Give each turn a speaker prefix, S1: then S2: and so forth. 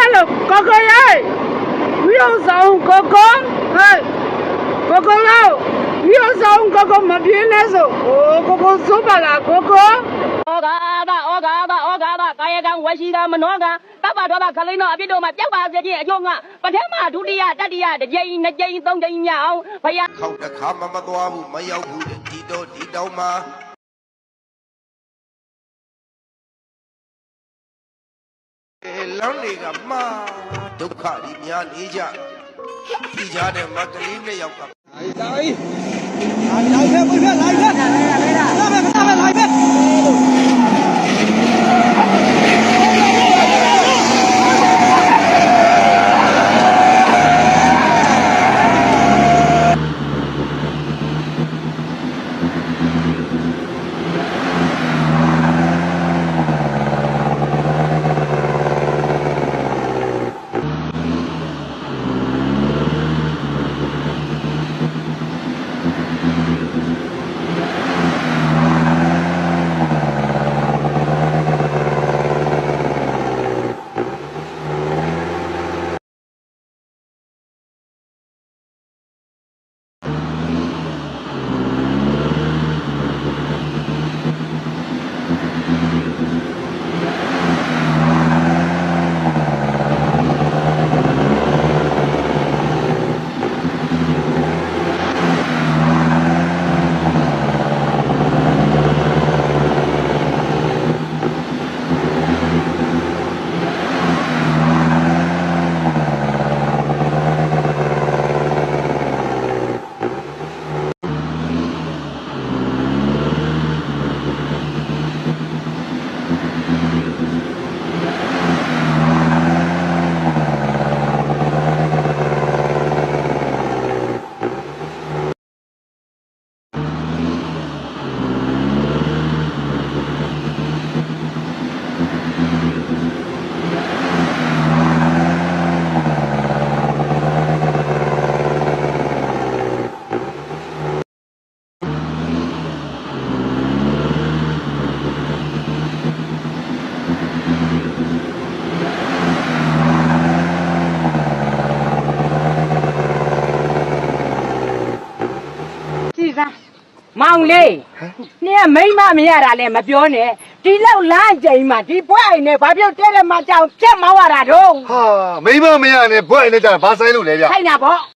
S1: hello Coco yai Rio song Coco hey Coco lo Rio song Coco မပြင်းလဲဆိုဟို Coco စိုးပါလား Coco
S2: ဩဃာတာဩဃာတာဩဃာတာကာယကံဝစီကံမနောကံတပ္ပဒောဘခလိနောအပြစ်တို့မှာပြောက်ပါစေခြင်းအကျိုးငါပထမဒုတိယတတိယတစ်ကြိမ်နှစ်ကြိမ်သုံးကြိမ်မြောက်အောင်ဘုရား
S3: ခေါက်တစ်ခါမှမသွားဘူးမရောက်ဘူးဒီတော့ဒီတော့မှာ အဲလမ်းတွေကမှာဒုက္ခတွေများနေကြဒီကြားတဲ့မကလေးနှစ်ယောက်က
S2: ကြ မောင်လေးနင်ကမိမမရတာလည်းမပြောနဲ့ဒီလောက်လမ်းကြိမ်မှာဒီပွဲအိမ်နဲ့ဘာပြုတ်တဲတဲ့မကြောင်ပြတ်မောင်းရတာတော့
S4: ဟာမိမမရနဲ့ဘွဲ့နဲ့ကြာဘာဆိုင်လို့လဲဗျ
S2: ခိုင်းတာပေါ့